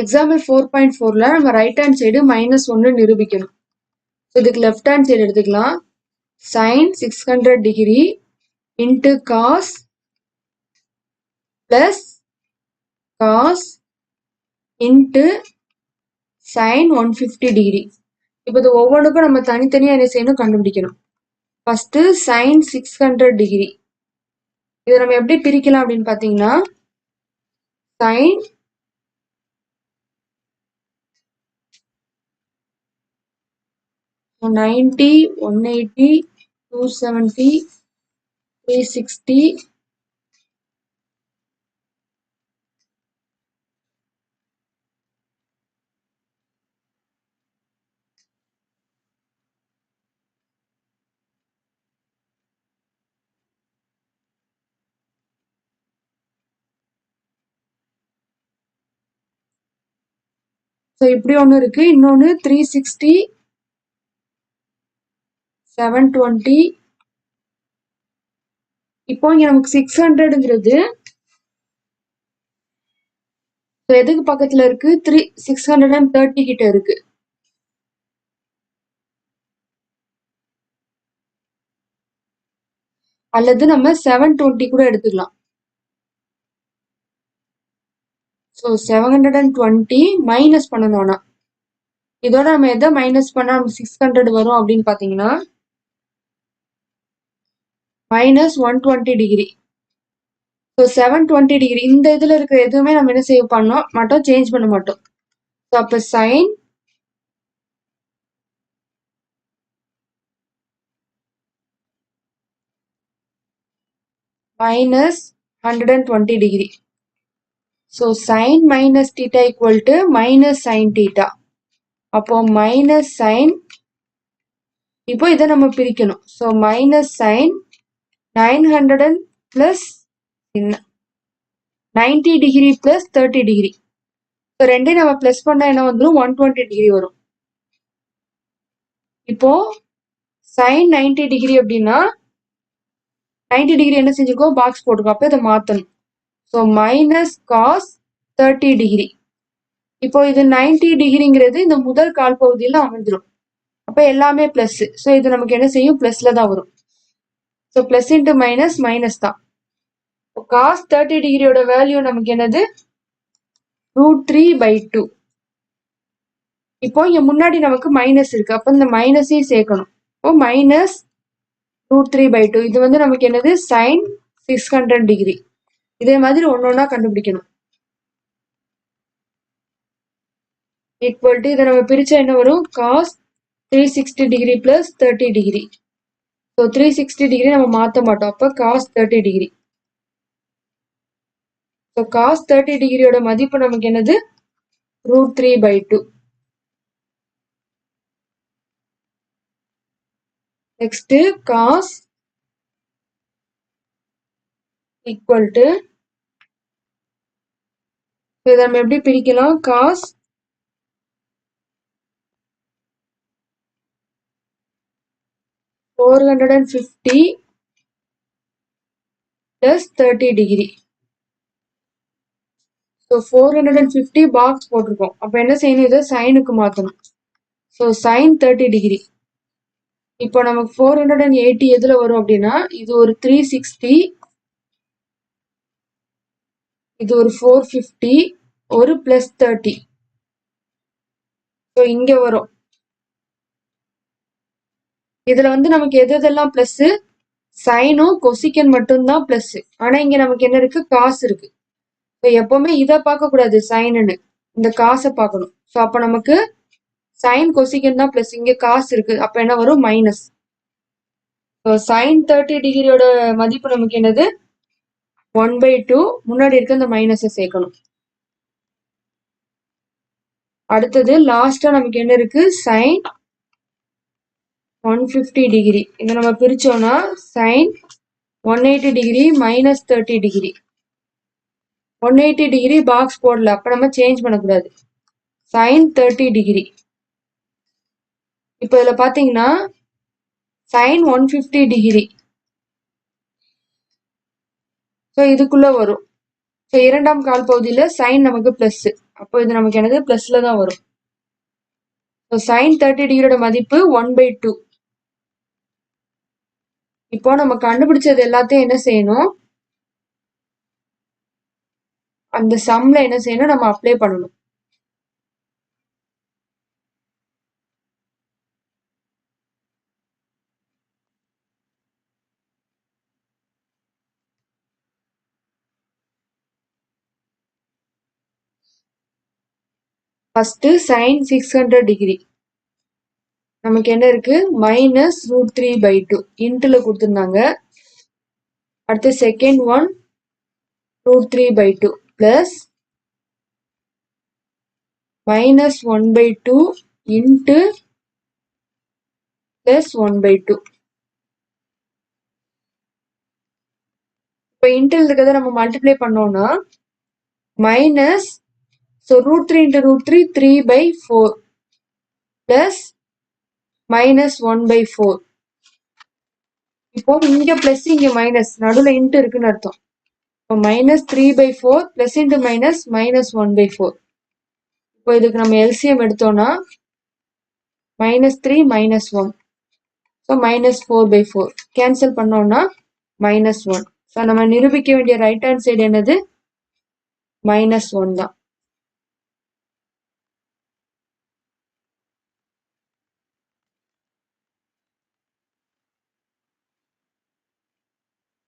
Example four point ஃபோரில் நம்ம right hand side minus ஒன்று நிரூபிக்கணும். ஸோ இதுக்கு லெஃப்ட் ஹேண்ட் சைடு எடுத்துக்கலாம். Sine six hundred degree into cos plus cos into sine one fifty degree இப்போ இது ஒவ்வொன்றுக்கும் நம்ம தனித்தனியாக என்ன செய்யணும் கண்டுபிடிக்கணும். First sine six hundred degree இதை நம்ம எப்படி பிரிக்கலாம் அப்படின்னு பார்த்தீங்கன்னா sine ninety one eighty two seventy three sixty so இப்படி ஒன்று இருக்குது இன்னொன்று த்ரீ சிக்ஸ்டி செவன் டுவெண்ட்டி இப்போ இங்க நமக்கு சிக்ஸ் ஹண்ட்ரடுங்கிறது எதுக்கு பக்கத்துல இருக்கு? Three six hundred and thirty கிட்ட இருக்கு. அல்லது நம்ம செவன் டுவெண்ட்டி கூட எடுத்துக்கலாம். So seven hundred and twenty minus பண்ணணும் ஆனால் இதோட நம்ம எதை மைனஸ் பண்ணா நமக்கு சிக்ஸ் ஹண்ட்ரட் வரும் அப்படின்னு பார்த்தீங்கன்னா minus one twenty degree so seven twenty degree இந்த இதில் இருக்கிற எதுவுமே நம்ம என்ன சேவ் பண்ணோம்? மட்டும் சேஞ்ச் பண்ண மாட்டோம். ஸோ அப்போ sine minus hundred and twenty degree so sine minus theta equal to minus sine theta அப்போ மைனஸ் சைன் இப்போ இதை நம்ம பிரிக்கணும். So minus sine nine hundred and plus ninety degree plus thirty degree so ரெண்டையும் நம்ம plus பண்ணால் என்ன வந்துடும் ஒன் டுவெண்ட்டி டிகிரி வரும். இப்போ சைன் நைன்டி டிகிரி அப்படின்னா நைன்டி டிகிரி என்ன செஞ்சுக்கோ? பாக்ஸ் போட்டுக்கோ. அப்போ இதை மாற்றணும் so minus cos thirty degree இப்போ இது நைன்டி டிகிரிங்கிறது இந்த முதல் கால் பகுதியில் அமைஞ்சிடும் அப்போ எல்லாமே ப்ளஸ் ஸோ இது நமக்கு என்ன செய்யும்? ப்ளஸ்ல தான் வரும். So plus into minus minus தான். காஸ் தேர்ட்டி டிகிரியோட வேல்யூ நமக்கு என்னது? ரூட் த்ரீ பை டூ இப்போ இங்க முன்னாடி நமக்கு மைனஸ் இருக்கு. அப்போ இந்த மைனஸையும் சேர்க்கணும். இப்போ minus root three by two இது வந்து நமக்கு என்னது? சைன் சிக்ஸ் ஹண்ட்ரட் டிகிரி இதே மாதிரி ஒன்று ஒன்றா கண்டுபிடிக்கணும். ஈக்குவல் டு இதை நம்ம பிரிச்சா என்ன வரும்? Cos three sixty degree plus thirty degree so three sixty degree நம்ம மாற்ற மாட்டோம். அப்போ cos thirty degree so cos thirty டிகிரியோட மதிப்பு நமக்கு என்னது? Root three by two next cos equal to இதை நம்ம எப்படி பிரிக்கலாம்? Cos four hundred and fifty plus thirty degree so four hundred and fifty box போட்டிருக்கோம். அப்போ என்ன செய்யணும்? இதை சைனுக்கு மாற்றணும் ஸோ சைன் தேர்ட்டி டிகிரி இப்போ நமக்கு ஃபோர் ஹண்ட்ரட் அண்ட் எயிட்டி எதில் வரும் அப்படின்னா இது ஒரு த்ரீ சிக்ஸ்டி இது ஒரு ஃபோர் ஃபிஃப்டி ஒரு ப்ளஸ் தேர்ட்டி ஸோ இங்கே வரும். இதுல வந்து நமக்கு எது எதெல்லாம் பிளஸ் சைனும் கொசிக்கன் மட்டும்தான் பிளஸ் ஆனா இங்க நமக்கு என்ன இருக்கு? காசு இருக்கு. இப்போ எப்பவுமே இதை பார்க்க கூடாது சைனுன்னு இந்த காசை பார்க்கணும். ஸோ அப்ப நமக்கு சைன் கொசிக்கன் தான் பிளஸ் இங்க காசு இருக்கு. அப்ப என்ன வரும்? மைனஸ் ஸோ சைன் தேர்ட்டி டிகிரியோட மதிப்பு நமக்கு என்னது? ஒன் பை டூ முன்னாடி இருக்க இந்த மைனஸை சேர்க்கணும். அடுத்தது லாஸ்டா நமக்கு என்ன இருக்கு? சைன் ஒன் ஃபிஃப்டி டிகிரி இதை நம்ம பிரித்தோம்னா sine one eighty degree minus thirty degree one eighty degree box போடல. அப்போ நம்ம சேஞ்ச் பண்ணக்கூடாது. சைன் தேர்ட்டி டிகிரி இப்போ இதில் பார்த்தீங்கன்னா sine one fifty degree so இதுக்குள்ளே வரும். ஸோ இரண்டாம் கால் பகுதியில் சைன் நமக்கு ப்ளஸ்ஸு அப்போ இது நமக்கு எனக்கு ப்ளஸ்ல தான் வரும். ஸோ சைன் தேர்ட்டி டிகிரியோட மதிப்பு ஒன் பை டூ இப்போ நம்ம கண்டுபிடிச்சது எல்லாத்தையும் என்ன செய்யணும்? அந்த சம்ல என்ன செய்யணும்? நம்ம அப்ளை பண்ணணும். First sine six hundred degree நமக்கு என்ன இருக்கு? Minus root three by two இன்ட்டுல கொடுத்துருந்தாங்க. அடுத்து second one root three by two plus minus one by two into plus one by two இப்போ இன்ட்டில் இருக்கிறத நம்ம மல்டிப்ளை பண்ணோம்னா minus so root three into root three three by four plus minus one by four இப்போ இங்க plus இங்க minus நடுவில் into இருக்குன்னு அர்த்தம். இப்போ minus three by four plus into minus minus one by four இப்போ இதுக்கு நம்ம எல்சிஎம் எடுத்தோம்னா minus three minus one so minus four by four cancel பண்ணோம்னா மைனஸ் ஒன் ஸோ நம்ம நிரூபிக்க வேண்டிய ரைட் ஹேண்ட் சைடு என்னது? மைனஸ் ஒன் தான்.